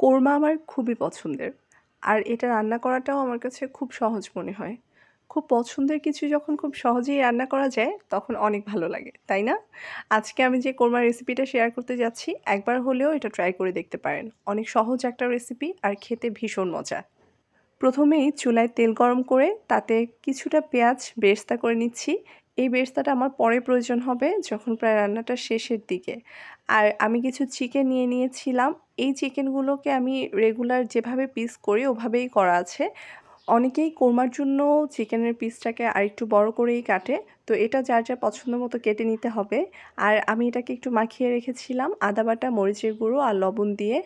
কোরমা আমার খুবই পছন্দের। আর এটা রান্না করাটাও আমার কাছে খুব সহজ মনে হয়। খুব পছন্দের কিছু যখন খুব সহজেই রান্না করা যায়, তখন অনেক ভালো লাগে, তাই না? আজকে আমি যে কোরমার রেসিপিটা শেয়ার করতে যাচ্ছি, একবার হলেও এটা ট্রাই করে দেখতে পারেন। অনেক সহজ একটা রেসিপি আর খেতে ভীষণ মজা। প্রথমেই চুলায় তেল গরম করে তাতে কিছুটা পেঁয়াজ বেরেস্তা করে নিচ্ছি এই বেরেস্তাটা আমার পরে প্রয়োজন হবে যখন প্রায় রান্নাটা শেষের দিকে। আর আমি কিছু চিকেন নিয়ে নিয়েছিলাম। এই চিকেনগুলোকে আমি রেগুলার যেভাবে পিস করি, ওভাবেই করা আছে। অনেকেই কোরমার জন্য চিকেনের পিসটাকে আরেকটু বড় করেই কাটে। তো এটা যার যার পছন্দ মতো কেটে নিতে হবে। আর আমি এটাকে একটু মাখিয়ে রেখেছিলাম আদা বাটা, মরিচের গুঁড়ো আর লবণ দিয়ে।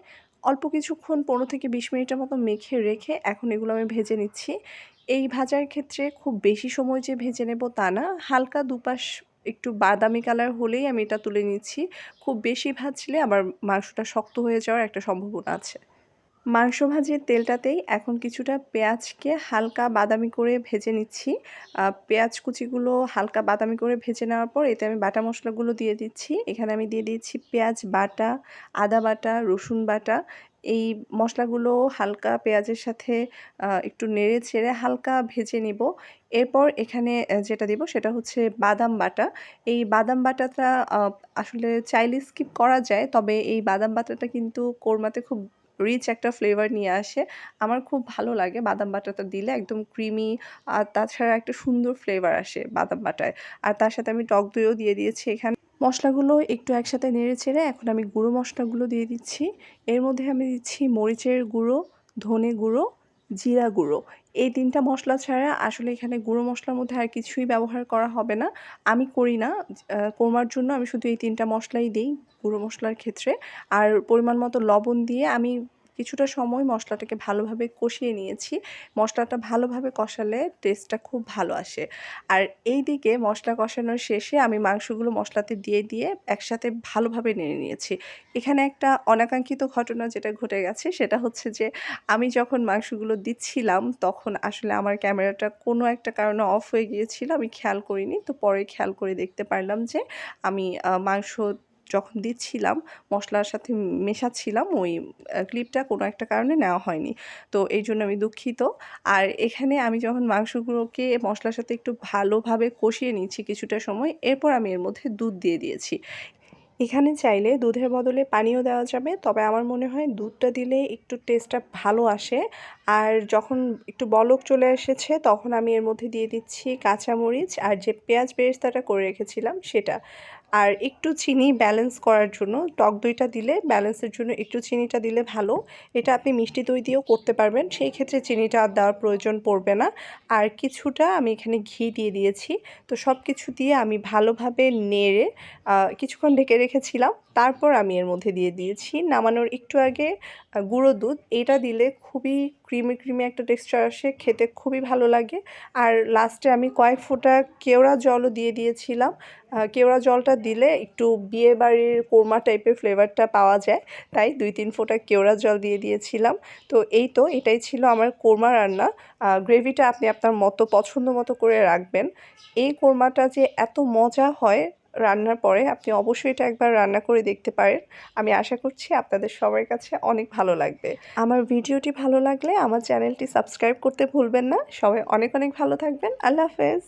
অল্প কিছুক্ষণ, পনেরো থেকে বিশ মিনিটের মতো মেখে রেখে এখন এগুলো আমি ভেজে নিচ্ছি। এই ভাজার ক্ষেত্রে খুব বেশি সময় যে ভেজে নেব তা না। হালকা দুপাশ একটু বাদামি কালার হলেই আমি এটা তুলে নিচ্ছি। খুব বেশি ভাজলে আবার মাংসটা শক্ত হয়ে যাওয়ার একটা সম্ভাবনা আছে। মাংস ভাজির তেলটাতেই এখন কিছুটা পেঁয়াজকে হালকা বাদামি করে ভেজে নিচ্ছি। পেঁয়াজ কুচিগুলো হালকা বাদামি করে ভেজে নেওয়ার পর এতে আমি বাটা মশলাগুলো দিয়ে দিচ্ছি। এখানে আমি দিয়ে দিচ্ছি পেঁয়াজ বাটা, আদা বাটা, রসুন বাটা এই মশলাগুলো হালকা পেঁয়াজের সাথে একটু নেড়ে ছেড়ে হালকা ভেজে নিব। এরপর এখানে যেটা দিব সেটা হচ্ছে বাদাম বাটা। এই বাদাম বাটাটা আসলে চাইলে স্কিপ করা যায়, তবে এই বাদাম বাটাটা কিন্তু কোরমাতে খুব রিচ একটা ফ্লেভার নিয়ে আসে। আমার খুব ভালো লাগে বাদাম বাটাটা দিলে, একদম ক্রিমি, আর তাছাড়া একটা সুন্দর ফ্লেভার আসে বাদাম বাটায়। আর তার সাথে আমি টক দইও দিয়ে দিয়েছি এখানে। মশলাগুলো একটু একসাথে নেড়ে ছেড়ে এখন আমি গুঁড়ো মশলাগুলো দিয়ে দিচ্ছি। এর মধ্যে আমি দিচ্ছি মরিচের গুঁড়ো, ধনে গুঁড়ো, জিরা গুঁড়ো। এই তিনটা মশলা ছাড়া আসলে এখানে গুঁড়ো মশলার মধ্যে আর কিছুই ব্যবহার করা হবে না। আমি করি না কোরমার জন্য আমি শুধু এই তিনটা মশলাই দিই গুঁড়ো মশলার ক্ষেত্রে। আর পরিমাণ মতো লবণ দিয়ে আমি কিছুটা সময় মশলাটাকে ভালোভাবে কষিয়ে নিয়েছি। মশলাটা ভালোভাবে কষালে টেস্টটা খুব ভালো আসে। আর এই দিকে মশলা কষানোর শেষে আমি মাংসগুলো মশলাতে দিয়ে দিয়ে একসাথে ভালোভাবে নেড়ে নিয়েছি। এখানে একটা অনাকাঙ্ক্ষিত ঘটনা যেটা ঘটে গেছে সেটা হচ্ছে যে, আমি যখন মাংসগুলো দিচ্ছিলাম তখন আসলে আমার ক্যামেরাটা কোনো একটা কারণে অফ হয়ে গিয়েছিল, আমি খেয়াল করিনি। তো পরে খেয়াল করে দেখতে পারলাম যে, আমি মাংস যখন দিচ্ছিলাম, মশলার সাথে মেশাচ্ছিলাম, ওই ক্লিপটা কোনো একটা কারণে নেওয়া হয়নি। তো এই জন্য আমি দুঃখিত। আর এখানে আমি যখন মাংসগুলোকে মশলার সাথে একটু ভালোভাবে কষিয়ে নিচ্ছি কিছুটা সময়, এরপর আমি এর মধ্যে দুধ দিয়ে দিয়েছি। এখানে চাইলে দুধের বদলে পানিও দেওয়া যাবে, তবে আমার মনে হয় দুধটা দিলে একটু টেস্টটা ভালো আসে। আর যখন একটু বলক চলে এসেছে, তখন আমি এর মধ্যে দিয়ে দিচ্ছি কাঁচামরিচ আর যে পেঁয়াজ বেরেস্তাটা করে রেখেছিলাম, সেটা। আর একটু চিনি ব্যালেন্স করার জন্য, টক দইটা দিলে ব্যালেন্সের জন্য একটু চিনিটা দিলে ভালো। এটা আপনি মিষ্টি দই দিয়েও করতে পারবেন, সেই ক্ষেত্রে চিনিটা আর দেওয়ার প্রয়োজন পড়বে না। আর কিছুটা আমি এখানে ঘি দিয়ে দিয়েছি। তো সব কিছু দিয়ে আমি ভালোভাবে নেড়ে কিছুক্ষণ ঢেকে রেখেছিলাম। তারপর আমি এর মধ্যে দিয়ে দিয়েছি। নামানোর একটু আগে গুঁড়ো দুধ। এটা দিলে খুবই ক্রিমি ক্রিমি একটা টেক্সচার আসে, খেতে খুবই ভালো লাগে। আর লাস্টে আমি কয়েক ফোঁটা কেওড়া জলও দিয়ে দিয়েছিলাম। কেওড়া জলটা দিলে একটু বিয়ে বাড়ির কোরমা টাইপের ফ্লেভারটা পাওয়া যায়। তাই দুই তিন ফোঁটা কেওড়া জল দিয়ে দিয়েছিলাম। তো এই তো, এটাই ছিল আমার কোরমা রান্না। গ্রেভিটা আপনি আপনার মতো, পছন্দ মতো করে রাখবেন। এই কোরমাটা যে এত মজা হয় রান্নার পরে আপনি অবশ্যই এটা একবার রান্না করে দেখতে পারেন। আমি আশা করছি আপনাদের সবার কাছে অনেক ভালো লাগবে। আমার ভিডিওটি ভালো লাগলে আমার চ্যানেলটি সাবস্ক্রাইব করতে ভুলবেন না। সবাই অনেক অনেক ভালো থাকবেন। আল্লাহ হাফেজ।